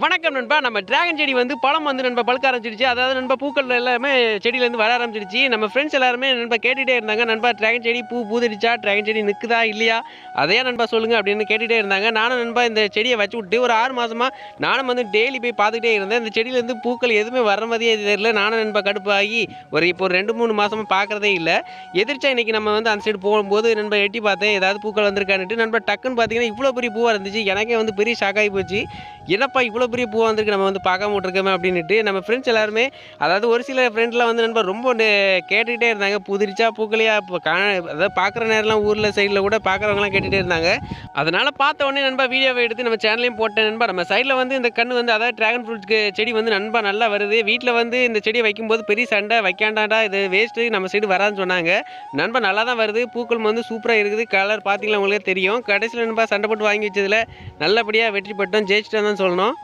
வணக்கம் நண்பா. நம்ம டிராகன் செடி வந்து பழம் வந்து நண்பா பழுக்க ஆரம்பிச்சிருச்சு அதாவது நண்பா பூக்கள் எல்லாமே செடியிலேருந்து வர ஆரம்பிச்சிருச்சு நம்ம ஃப்ரெண்ட்ஸ் எல்லாருமே நண்பா கேட்டுகிட்டே இருந்தாங்க. நண்பா டிராகன் செடி பூ பூதிரிச்சா டிராகன் செடி நிற்குதா இல்லையா? அதையே நண்பா சொல்லுங்கள் அப்படின்னு கேட்டுகிட்டே இருந்தாங்க. நானும் நண்பா இந்த செடியை வச்சு விட்டு ஒரு ஆறு மாதமாக நானும் வந்து டெய்லி போய் பார்த்துக்கிட்டே இருந்தேன். இந்த செடியிலேருந்து பூக்கள் எதுவுமே வர மாதிரியே தெரியல. நானும் நண்பா கடுப்பாகி ஒரு இப்போ ஒரு ரெண்டு மூணு மாதமாக பார்க்குறதே இல்லை. எதிர்த்தா இன்றைக்கி நம்ம வந்து அந்த சைடு போகும்போது நண்பா எட்டி பார்த்தேன். ஏதாவது பூக்கள் வந்திருக்கான்னுட்டு நண்பா டக்குன்னு பார்த்தீங்கன்னா இவ்வளோ பெரிய பூவாக இருந்துச்சு. எனக்கே வந்து பெரிய ஷாக் ஆகி போச்சு. என்னப்பா இவ்வளோ பெரிய பூ வந்திருக்கு நம்ம வந்து பார்க்காம விட்டுருக்கோமே அப்படின்ட்டு நம்ம ஃப்ரெண்ட்ஸ் எல்லாருமே அதாவது ஒரு சில ஃப்ரெண்ட்லாம் வந்து நண்பர் ரொம்ப கேட்டுக்கிட்டே இருந்தாங்க. புதிரிச்சா பூக்களையா இப்போ கா அதாவது பார்க்குற நேரம்லாம் ஊரில் சைடில் கூட பார்க்குறவங்களாம் கேட்டுகிட்டே இருந்தாங்க. அதனால் பார்த்த உடனே நண்பா வீடியோவை எடுத்து நம்ம சேனலையும் போட்டேன் நண்பா. நம்ம சைடில் வந்து இந்த கன்று வந்து அதாவது ட்ராகன் ஃப்ரூட்ஸ்க்கு செடி வந்து நண்பா நல்லா வருது. வீட்டில் வந்து இந்த செடியை வைக்கும்போது பெரிய சண்டை வைக்காண்டாடா இது வேஸ்ட்டு நம்ம சைடு வராதுன்னு சொன்னாங்க. நண்பா நல்லா தான் வருது. பூக்கள் வந்து சூப்பராக இருக்குது. கலர் பார்த்தீங்களா உங்களுக்கே தெரியும். கடைசியில் நண்பா சண்டை போட்டு வாங்கி வச்சதில் நல்லபடியாக வெற்றி பெற்றோம் ஜெயிச்சிட்டோம் தான் சொல்லணும்.